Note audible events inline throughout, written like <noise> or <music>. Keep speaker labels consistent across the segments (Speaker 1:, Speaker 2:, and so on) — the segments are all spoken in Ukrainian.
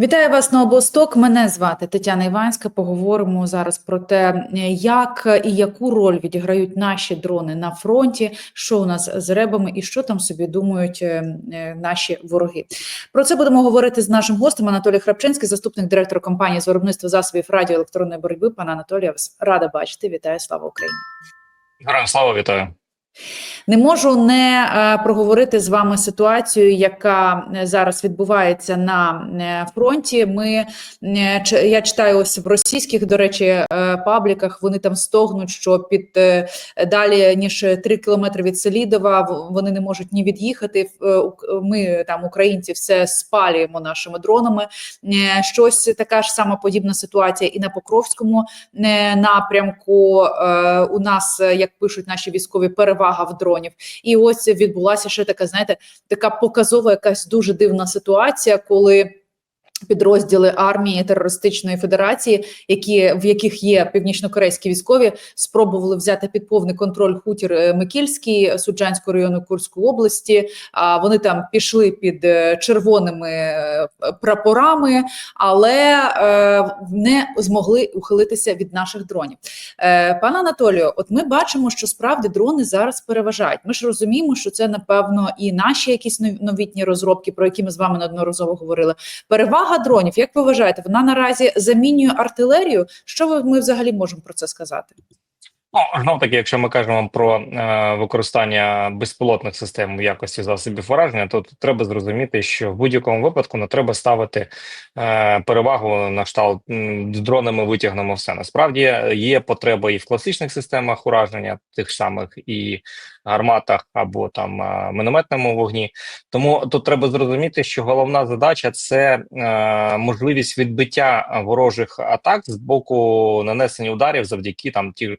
Speaker 1: Вітаю вас на обосток. Мене звати Тетяна Іванська. Поговоримо зараз про те, як і яку роль відіграють наші дрони на фронті, що у нас з ребами і що там собі думають е, е, наші вороги. Про це будемо говорити з нашим гостем Анатолій Храпчинський, заступник директора компанії з виробництва засобів радіоелектронної боротьби. Пане Анатолія, рада бачити. Вітаю, слава Україні.
Speaker 2: Героям слава вітаю.
Speaker 1: Не можу не е, проговорити з вами ситуацію, яка е, зараз відбувається на е, фронті. Ми я читаю ось в російських, до речі, пабліках. Вони там стогнуть, що під далі ніж 3 кілометри від Селідова вони не можуть ні від'їхати. Ми там, українці, все спалюємо нашими дронами. Щось така ж сама подібна ситуація і на Покровському напрямку. У нас, як пишуть наші військові, перевага в дронів. І ось відбулася ще така, знаєте, така показова, якась дуже дивна ситуація, коли. Підрозділи армії терористичної федерації, які в яких є північнокорейські військові, спробували взяти під повний контроль хутір е, Микільський Суджанського району Курської області. А вони там пішли під е, червоними е, прапорами, але не змогли ухилитися від наших дронів. Пане Анатолію, от ми бачимо, що справді дрони зараз переважають. Ми ж розуміємо, що це напевно і наші якісь нов- новітні розробки, про які ми з вами неодноразово говорили. Перевага дронів, як ви вважаєте, вона наразі замінює артилерію? Що ви ми взагалі можемо про це сказати?
Speaker 2: Ну таки, якщо ми кажемо про е, використання безпілотних систем в якості засобів враження, то треба зрозуміти, що в будь-якому випадку не треба ставити е, перевагу на кшталт з дронами витягнемо все. Насправді є потреба і в класичних системах ураження, тих самих і гарматах або там е, мінометному вогні. Тому тут треба зрозуміти, що головна задача це е, можливість відбиття ворожих атак з боку нанесення ударів завдяки там ті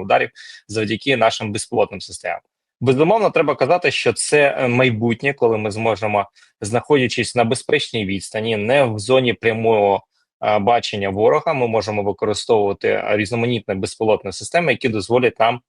Speaker 2: ударів завдяки нашим безпілотним системам. Безумовно, треба казати, що це е, майбутнє, коли ми зможемо, знаходячись на безпечній відстані, не в зоні прямого е, бачення ворога, ми можемо використовувати різноманітні безпілотні системи, які дозволять нам е,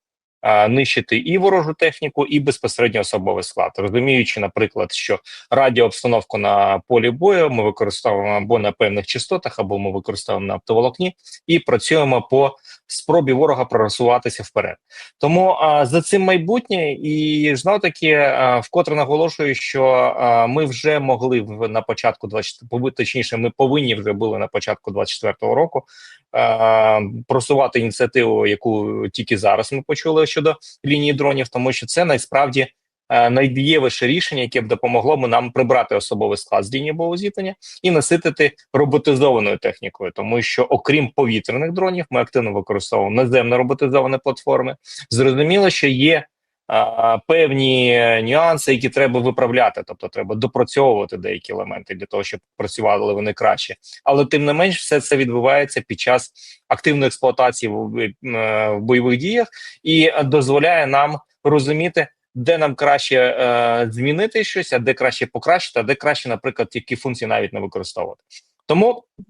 Speaker 2: нищити і ворожу техніку, і безпосередньо особовий склад, розуміючи, наприклад, що радіообстановку на полі бою ми використовуємо або на певних частотах, або ми використовуємо на оптоволокні і працюємо по спробі ворога просуватися вперед. Тому а, за цим майбутнє, і знов таки вкотре наголошую, що а, ми вже могли в на початку 24, точніше, ми повинні вже були на початку 24-го року а, просувати ініціативу, яку тільки зараз ми почули щодо лінії дронів, тому що це насправді е, найдієвіше рішення, яке б допомогло б нам прибрати особовий склад з лінії бойового зіткнення і наситити роботизованою технікою, тому що окрім повітряних дронів, ми активно використовуємо наземно роботизовані платформи. Зрозуміло, що є певні нюанси, які треба виправляти, тобто треба допрацьовувати деякі елементи для того, щоб працювали вони краще. Але тим не менш, все це відбувається під час активної експлуатації в, е, в бойових діях і е, дозволяє нам розуміти. Де нам краще е, змінити щось, а де краще покращити, а де краще, наприклад, які функції навіть не використовувати. Тому е,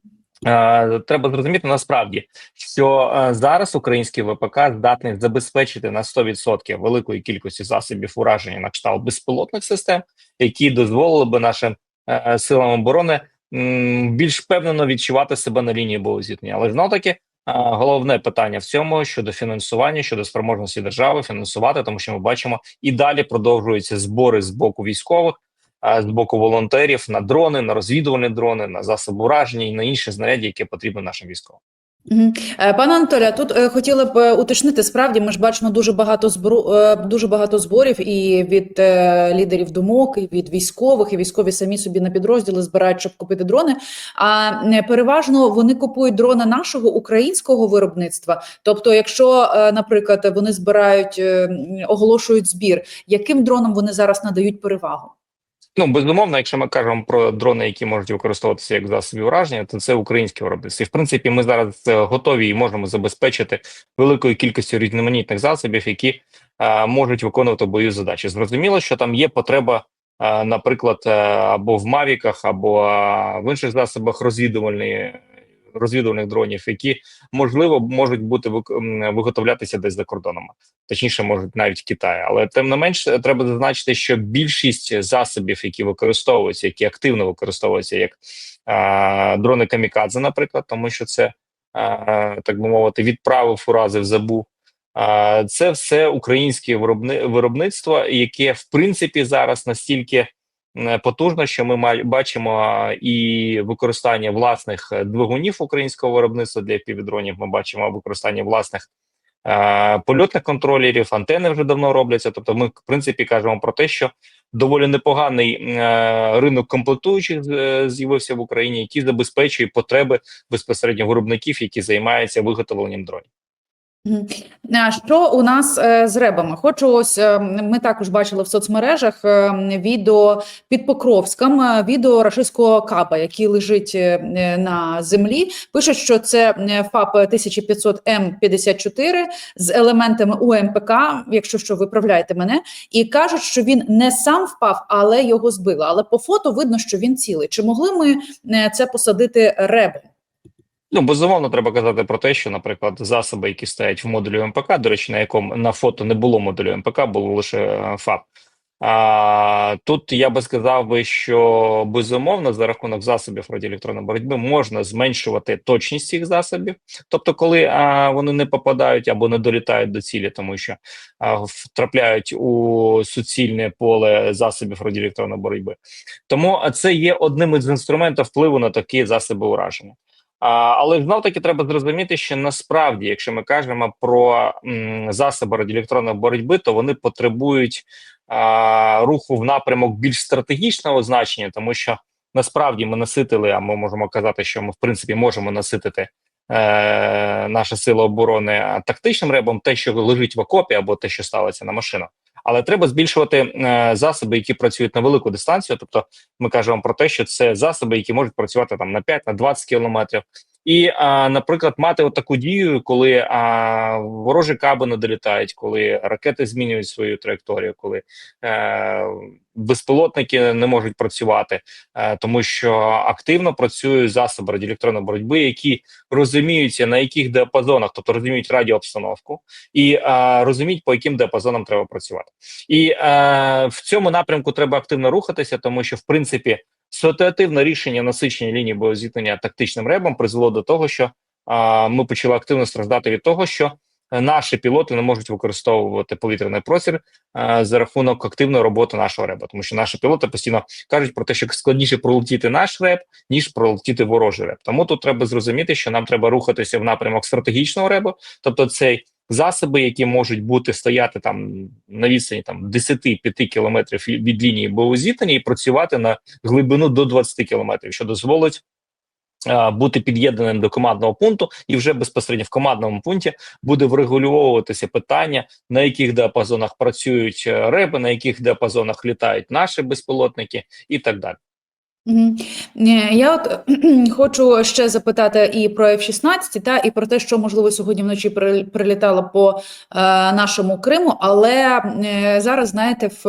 Speaker 2: треба зрозуміти насправді, що е, зараз український ВПК здатний забезпечити на 100% великої кількості засобів ураження на кшталт безпілотних систем, які дозволили би нашим е, силам оборони більш впевнено відчувати себе на лінії бойового зіткнення. Але знов таки. Головне питання в цьому щодо фінансування, щодо спроможності держави фінансувати, тому що ми бачимо і далі продовжуються збори з боку військових, з боку волонтерів на дрони, на розвідувальні дрони, на засоби ураження і на інші знаряддя, які потрібні нашим військовим.
Speaker 1: Е, Пане Анатолія, тут е, хотіла б е, уточнити, справді ми ж бачимо дуже багато збору, е, дуже багато зборів і від е, лідерів думок, і від військових, і військові самі собі на підрозділи збирають, щоб купити дрони. А е, переважно вони купують дрони нашого українського виробництва. Тобто, якщо, е, наприклад, вони збирають, е, оголошують збір, яким дронам вони зараз надають перевагу?
Speaker 2: Ну безумовно, якщо ми кажемо про дрони, які можуть використовуватися як засоби ураження, то це українське виробництво. І в принципі, ми зараз е, готові і можемо забезпечити великою кількістю різноманітних засобів, які е, можуть виконувати бою задачі. Зрозуміло, що там є потреба, е, наприклад, е, або в мавіках, або в інших засобах розвідувальної. Розвідувальних дронів, які можливо можуть бути виготовлятися десь за кордоном, точніше, можуть навіть в Китаї. Але тим не менш, треба зазначити, що більшість засобів, які використовуються, які активно використовуються як е, дрони камікадзе, наприклад, тому що це е, так би мовити, відправив уразив, забув. Е, Це все українське виробни, виробництво, яке в принципі зараз настільки потужно, що ми бачимо е, і використання власних е, двигунів українського виробництва для півдронів. Ми бачимо використання власних е, польотних контролерів, антени вже давно робляться. Тобто, ми в принципі кажемо про те, що доволі непоганий е, ринок комплектуючих е, з'явився в Україні, який забезпечує потреби безпосередньо виробників, які займаються виготовленням дронів.
Speaker 1: Що у нас е, з ребами? Хочу ось е, ми також бачили в соцмережах е, відео під Покровськом, відео рашистського каба, який лежить на землі. Пишуть, що це ФАП 1500 М54 з елементами УМПК, якщо що, виправляйте мене, і кажуть, що він не сам впав, але його збило. Але по фото видно, що він цілий. Чи могли ми це посадити ребом?
Speaker 2: Ну, безумовно, треба казати про те, що, наприклад, засоби, які стоять в модулі МПК, до речі, на якому на фото не було модулю МПК, було лише е, ФАП. А, тут я би сказав би, що безумовно за рахунок засобів радіоелектронної боротьби можна зменшувати точність цих засобів, тобто, коли а, вони не попадають або не долітають до цілі, тому що а, втрапляють у суцільне поле засобів радіоелектронної боротьби. Тому це є одним із інструментів впливу на такі засоби ураження. Але знов таки треба зрозуміти, що насправді, якщо ми кажемо про м, засоби радіоелектронної боротьби, то вони потребують а, руху в напрямок більш стратегічного значення, тому що насправді ми наситили, а ми можемо казати, що ми в принципі можемо наситити е, наші сили оборони тактичним ребом, те, що лежить в окопі, або те, що ставиться на машину. Але треба збільшувати е, засоби, які працюють на велику дистанцію. Тобто, ми кажемо про те, що це засоби, які можуть працювати там на 5 на 20 кілометрів. І, а, наприклад, мати от таку дію, коли а, ворожі каби не долітають, коли ракети змінюють свою траєкторію, коли е, безпілотники не можуть працювати, е, тому що активно працюють засоби радіоелектронної боротьби, які розуміються на яких діапазонах, тобто розуміють радіообстановку і е, розуміють, по яким діапазонам треба працювати. І е, в цьому напрямку треба активно рухатися, тому що в принципі ситуативне рішення насичення лінії боєзіткнення тактичним ребом призвело до того, що а, ми почали активно страждати від того, що е, наші пілоти не можуть використовувати повітряний простір а, за рахунок активної роботи нашого реба, тому що наші пілоти постійно кажуть про те, що складніше пролетіти наш реб, ніж пролетіти ворожий реб. Тому тут треба зрозуміти, що нам треба рухатися в напрямок стратегічного ребу, тобто цей. Засоби, які можуть бути стояти там на відстані там 10-5 кілометрів від лінії боєзіткнення і працювати на глибину до 20 кілометрів, що дозволить бути під'єднаним до командного пункту, і вже безпосередньо в командному пункті буде врегулюватися питання, на яких діапазонах працюють е, реби, на яких діапазонах літають наші безпілотники, і так далі.
Speaker 1: Ні, Я от <clears throat> хочу ще запитати і про F-16, та і про те, що можливо сьогодні вночі при- прилітало по е, нашому Криму. Але е, зараз знаєте, в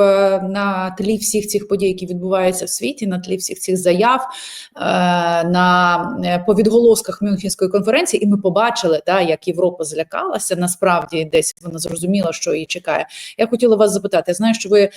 Speaker 1: на тлі всіх цих подій, які відбуваються в світі, на тлі всіх цих заяв, е, на е, по відголосках Мюнхенської конференції, і ми побачили, та як Європа злякалася. Насправді, десь вона зрозуміла, що її чекає. Я хотіла вас запитати. Я знаю, що ви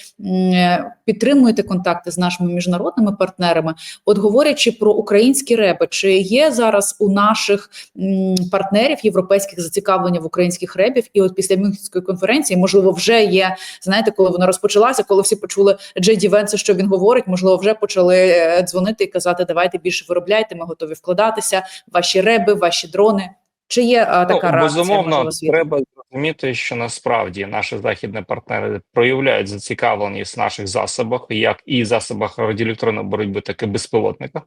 Speaker 1: підтримуєте контакти з нашими міжнародними партнерами. От говорячи про українські реби, чи є зараз у наших м, партнерів європейських зацікавлення в українських ребів? І от після Мюнхенської конференції, можливо, вже є. Знаєте, коли вона розпочалася, коли всі почули Джей Ді Венса, що він говорить, можливо, вже почали е, дзвонити і казати: давайте більше виробляйте, ми готові вкладатися. Ваші реби, ваші дрони. Чи є а, така
Speaker 2: ну,
Speaker 1: реакція?
Speaker 2: безумовно,
Speaker 1: можливо,
Speaker 2: треба зрозуміти, що насправді наші західні партнери проявляють зацікавленість в наших засобах, як і засобах радіоелектронної боротьби, так і безпілотниках.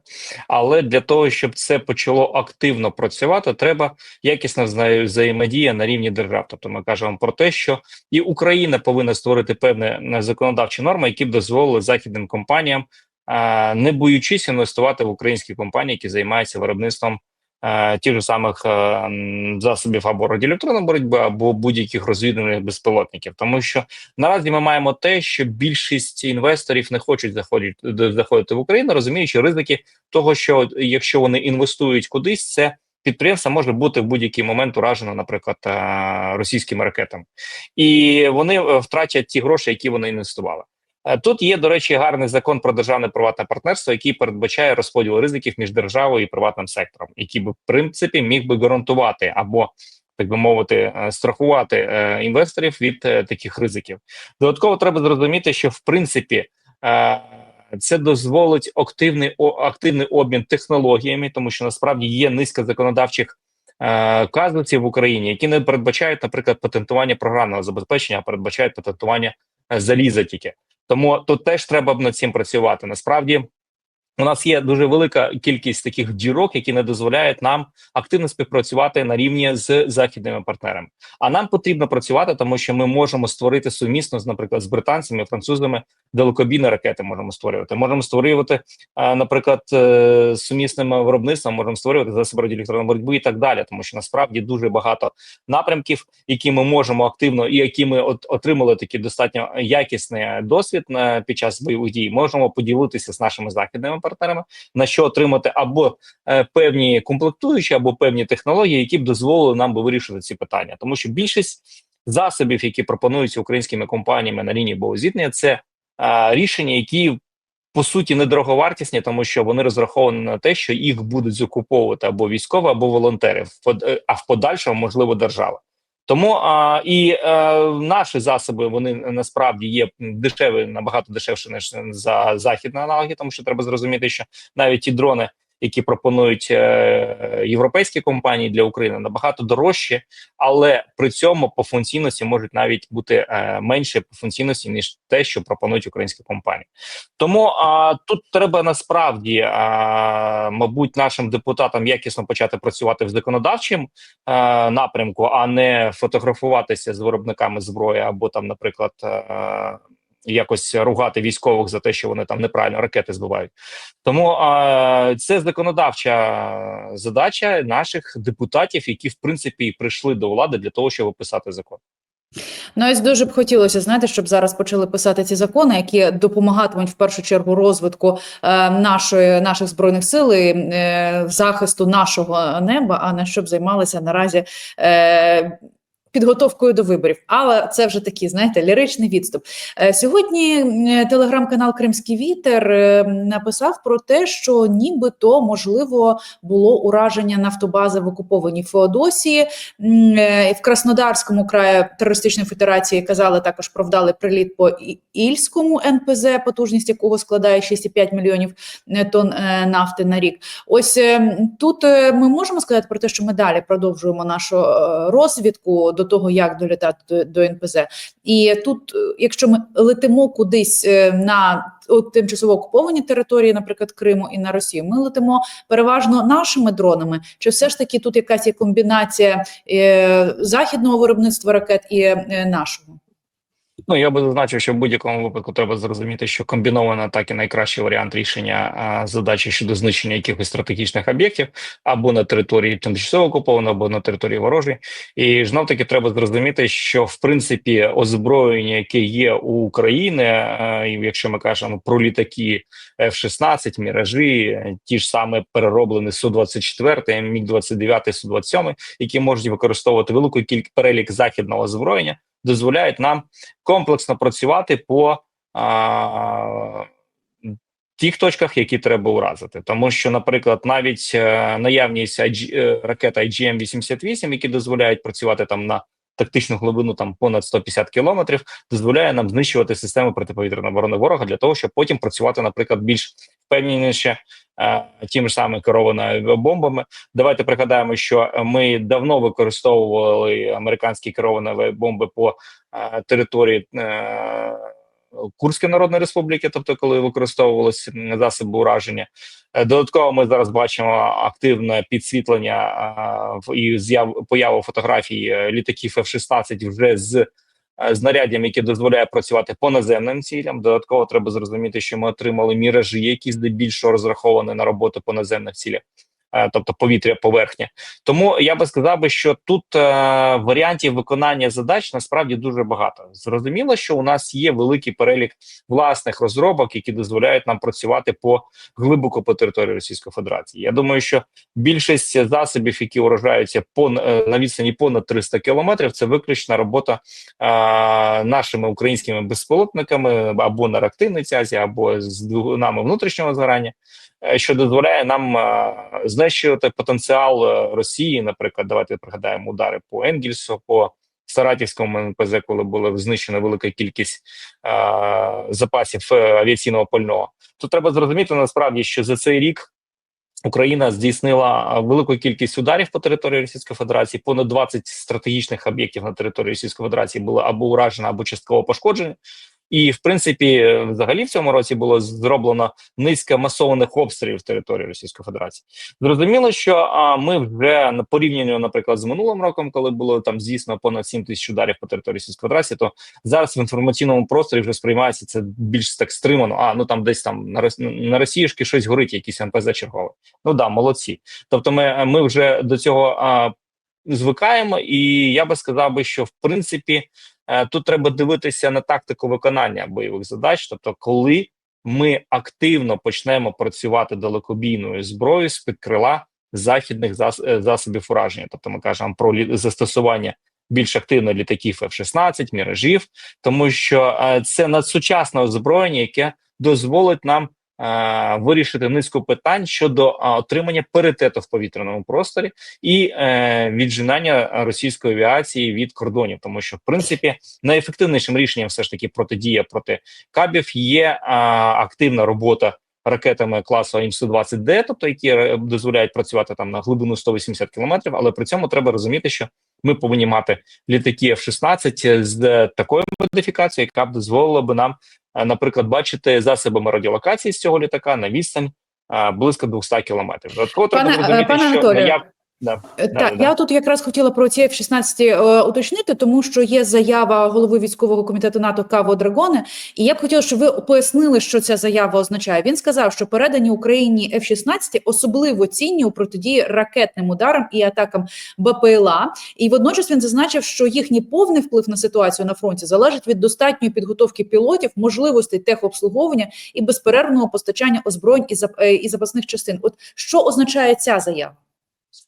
Speaker 2: Але для того, щоб це почало активно працювати, треба якісна вза- взаємодія на рівні держав. Тобто, ми кажемо про те, що і Україна повинна створити певні е, законодавчі норми, які б дозволили західним компаніям, е, не боючись інвестувати в українські компанії, які займаються виробництвом е, тих же самих е, засобів або радіоелектронної боротьби, або будь-яких розвідувальних безпілотників, тому що наразі ми маємо те, що більшість інвесторів не хочуть заходити заходити в Україну, розуміючи ризики того, що якщо вони інвестують кудись, це підприємство може бути в будь-який момент уражено, наприклад, е, російськими ракетами, і вони е, втратять ті гроші, які вони інвестували. Е, Тут є, до речі, гарний закон про державне приватне партнерство, який передбачає розподіл ризиків між державою і приватним сектором, який би в принципі міг би гарантувати або так би мовити, е, страхувати е, інвесторів від таких ризиків. Додатково треба зрозуміти, що в принципі це дозволить активний активний обмін технологіями, тому що насправді є низка законодавчих е, казусів в Україні, які не передбачають, наприклад, патентування програмного забезпечення, а передбачають патентування заліза тільки. Тому тут теж треба б над цим працювати. Насправді. У нас є дуже велика кількість таких дірок, які не дозволяють нам активно співпрацювати на рівні з західними партнерами. А нам потрібно працювати, тому що ми можемо створити сумісно, з, наприклад, з британцями, французами далекобійні ракети. Можемо створювати. Можемо створювати, е, наприклад, е, з сумісним виробництвом, можемо створювати засоби радіоелектронної боротьби і так далі. Тому що насправді дуже багато напрямків, які ми можемо активно і які ми от отримали такий достатньо якісний досвід на під час бойових дій, можемо поділитися з нашими західними на що отримати або е, певні комплектуючі, або певні технології, які б дозволили нам би вирішити ці питання, тому що більшість засобів, які пропонуються українськими компаніями на лінії боєзіткнення, це е, рішення, які по суті недороговартісні, тому що вони розраховані на те, що їх будуть закуповувати або військові, або волонтери, а в подальшому можливо держава. Тому а, і а, наші засоби вони насправді є дешеві, набагато дешевше ніж за західні аналоги, тому що треба зрозуміти, що навіть ті дрони, які пропонують е, європейські компанії для України, набагато дорожчі, але при цьому по функційності можуть навіть бути е, менше по функційності ніж те, що пропонують українські компанії. Тому а, тут треба насправді, а, мабуть, нашим депутатам якісно почати працювати в законодавчому е, напрямку, а не фотографуватися з виробниками зброї або там, наприклад. Е, Якось ругати військових за те, що вони там неправильно ракети збивають. Тому е, це законодавча задача наших депутатів, які в принципі прийшли до влади для того, щоб писати закон.
Speaker 1: Ну, ось дуже б хотілося знаєте, щоб зараз почали писати ці закони, які допомагатимуть в першу чергу розвитку е, нашої наших збройних сил і е, захисту нашого неба, а не щоб займалися наразі. Е, Підготовкою до виборів, але це вже такий, знаєте, ліричний відступ. Е, Сьогодні е, телеграм-канал Кримський Вітер е, написав про те, що нібито можливо було ураження нафтобази в окупованій Феодосії. В Краснодарському краї терористичної федерації казали також про вдалий приліт по Ільському НПЗ, потужність якого складає 6,5 мільйонів тонн нафти на рік. Ось е, тут ми можемо сказати про те, що ми далі продовжуємо нашу розвідку до того, як долітати до, до НПЗ. І тут, е, якщо ми летимо кудись е, на от, тимчасово окуповані території, наприклад, Криму і на Росію, ми летимо переважно нашими дронами. Чи все ж таки тут якась є комбінація е, західного виробництва ракет і е, нашого?
Speaker 2: Ну я би зазначив, що в будь-якому випадку треба зрозуміти, що комбінована атаки найкращий варіант рішення задачі щодо знищення якихось стратегічних об'єктів або на території тимчасово окупованої, або на території ворожої. І знов таки треба зрозуміти, що в принципі озброєння, яке є у України, а, якщо ми кажемо про літаки F-16, міражі, ті ж саме перероблені су 24 міг 29 су 27 які можуть використовувати велику кількість перелік західного озброєння, дозволяють нам комплексно працювати по а, тих точках, які треба уразити. Тому що, наприклад, навіть е, наявність IG, е, ракет IGM-88, які дозволяють працювати там на тактичну глибину там понад 150 кілометрів, дозволяє нам знищувати систему протиповітряної оборони ворога для того, щоб потім працювати, наприклад, більш впевненіше тими ж самими керованими бомбами. Давайте пригадаємо, що ми давно використовували американські керовані бомби по е, території е, Курської Народної Республіки, тобто коли використовувалися засоби ураження. Е, Додатково ми зараз бачимо активне підсвітлення і з'яв появу фотографій літаків F-16 вже з знаряддям, яке дозволяє працювати по наземним цілям. Додатково треба зрозуміти, що ми отримали міражі, які здебільшого розраховані на роботу по наземних цілях. Е, тобто повітря, поверхня. Тому я би сказав що тут е, варіантів виконання задач насправді дуже багато. Зрозуміло, що у нас є великий перелік власних розробок, які дозволяють нам працювати по глибоко по території Російської Федерації. Я думаю, що більшість засобів, які уражаються по е, на відстані понад 300 кілометрів, це виключна робота е, нашими українськими безпілотниками або на реактивній або з двигунами внутрішнього згорання. Е, Що дозволяє нам е, знищувати потенціал е, Росії, наприклад, давайте пригадаємо удари по Енгельсу, по Саратівському НПЗ, коли була знищена велика кількість е, запасів авіаційного пального. То треба зрозуміти насправді, що за цей рік Україна здійснила велику кількість ударів по території Російської Федерації. Понад 20 стратегічних об'єктів на території Російської Федерації було або уражено, або частково пошкоджені. І в принципі, взагалі, в цьому році було зроблено низка масованих обстрілів території Російської Федерації. Зрозуміло, що а, ми вже на порівнянні, наприклад, з минулим роком, коли було там здійснено понад 7 тисяч ударів по території Російської Федерації, то зараз в інформаційному просторі вже сприймається це більш так стримано. А ну там десь там на на Росіюшки щось горить, якийсь НПЗ черговий. Ну да, молодці. Тобто, ми, ми вже до цього а, звикаємо, і я би сказав би, що в принципі тут треба дивитися на тактику виконання бойових задач, тобто, коли ми активно почнемо працювати далекобійною зброєю з під крила західних зас... е, засобів ураження, тобто ми кажемо про застосування більш активно літаків F-16, міражів, тому що е, це надсучасне озброєння, яке дозволить нам е, вирішити низку питань щодо е, отримання паритету в повітряному просторі і е, віджинання російської авіації від кордонів, тому що в принципі найефективнішим рішенням все ж таки протидія проти кабів є е, активна робота. Ракетами класу АІМ-120Д, тобто які е, дозволяють працювати там на глибину 180 кілометрів, але при цьому треба розуміти, що ми повинні мати літаки F-16 з е, такою модифікацією, яка б дозволила би нам, е, наприклад, бачити засобами радіолокації з цього літака на відстань е, близько 200 кілометрів. Додатково треба
Speaker 1: Пане-
Speaker 2: розуміти, що наяв... да.
Speaker 1: Е,
Speaker 2: Да,
Speaker 1: Так,
Speaker 2: да.
Speaker 1: я тут якраз хотіла про ці F-16 е, уточнити, тому що є заява голови військового комітету НАТО Каво Драгони, і я б хотіла, щоб ви пояснили, що ця заява означає. Він сказав, що передані Україні F-16 особливо цінні у протидії ракетним ударам і атакам БПЛА. І водночас він зазначив, що їхній повний вплив на ситуацію на фронті залежить від достатньої підготовки пілотів, можливостей техобслуговування і безперервного постачання озброєнь і зап- е, і запасних частин. От що означає ця заява?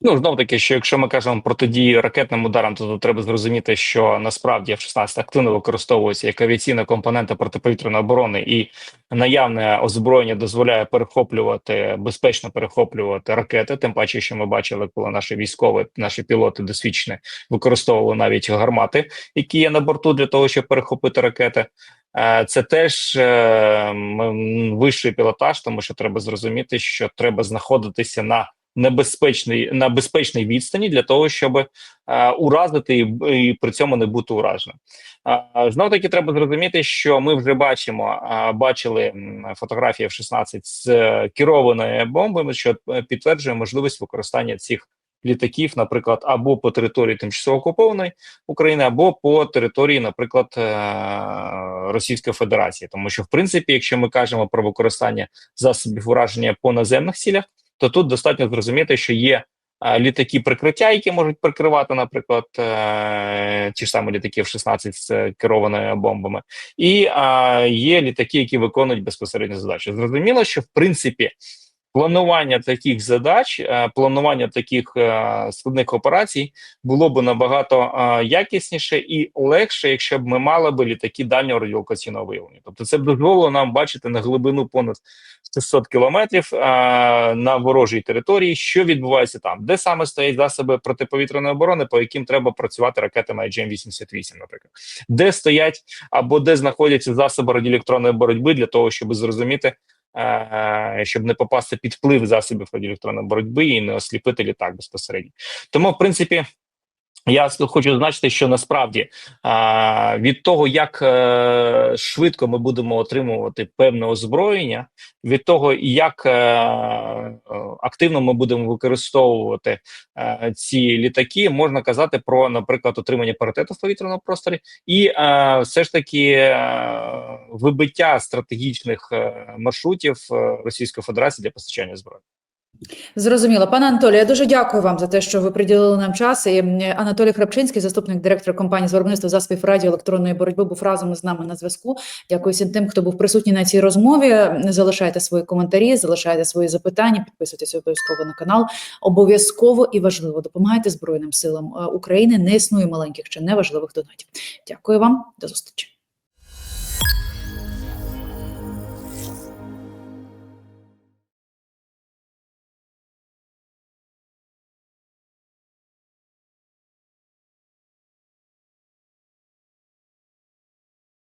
Speaker 2: Ну знов таки, що якщо ми кажемо про тоді ракетним ударам, то тут треба зрозуміти, що насправді F-16 активно використовується як авіаційна компонента протиповітряної оборони, і наявне озброєння дозволяє перехоплювати безпечно перехоплювати ракети. Тим паче, що ми бачили, коли наші військові, наші пілоти досвідчені використовували навіть гармати, які є на борту для того, щоб перехопити ракети. Е, Це теж е, вищий пілотаж, тому що треба зрозуміти, що треба знаходитися на небезпечний на безпечній відстані для того, щоб е, уразити і, і при цьому не бути ураженим. Е, Знов таки треба зрозуміти, що ми вже бачимо, е, бачили фотографії F-16 з е, керованими бомбами, що е, підтверджує можливість використання цих літаків, наприклад, або по території тимчасово окупованої України, або по території, наприклад, е, Російської Федерації, тому що в принципі, якщо ми кажемо про використання засобів ураження по наземних цілях, то тут достатньо зрозуміти, що є е, літаки прикриття, які можуть прикривати, наприклад, е, ті ж самі літаки в 16 з е, керованими бомбами, і є літаки, які виконують безпосередньо задачі. Зрозуміло, що в принципі. Планування таких задач, е, планування таких е, складних операцій було б набагато е, якісніше і легше, якщо б ми мали б літаки дальнього радіолокаційного виявлення. Тобто, це б дозволило нам бачити на глибину понад 600 кілометрів на ворожій території, що відбувається там, де саме стоять засоби протиповітряної оборони, по яким треба працювати ракетами IGM-88, наприклад, де стоять або де знаходяться засоби радіоелектронної боротьби для того, щоб зрозуміти. Щоб не попасти під вплив засобів радіоелектронної боротьби і не осліпити літак безпосередньо, тому в принципі я хочу зазначити, що насправді від того, як е, швидко ми будемо отримувати певне озброєння, від того, як е, активно ми будемо використовувати е, ці літаки, можна казати про, наприклад, отримання паритету в повітряному просторі, і все ж таки вибиття стратегічних маршрутів Російської Федерації для постачання зброї.
Speaker 1: Зрозуміло, пане Анатолію, я дуже дякую вам за те, що ви приділили нам час. І Анатолій Храпчинський, заступник директора компанії з виробництва засобів радіоелектронної боротьби, був разом з нами на зв'язку. Дякую всім тим, хто був присутній на цій розмові. Залишайте свої коментарі, залишайте свої запитання, підписуйтесь обов'язково на канал. Обов'язково і важливо допомагайте Збройним силам е, України. Не існує маленьких чи неважливих донатів. Дякую вам, до зустрічі.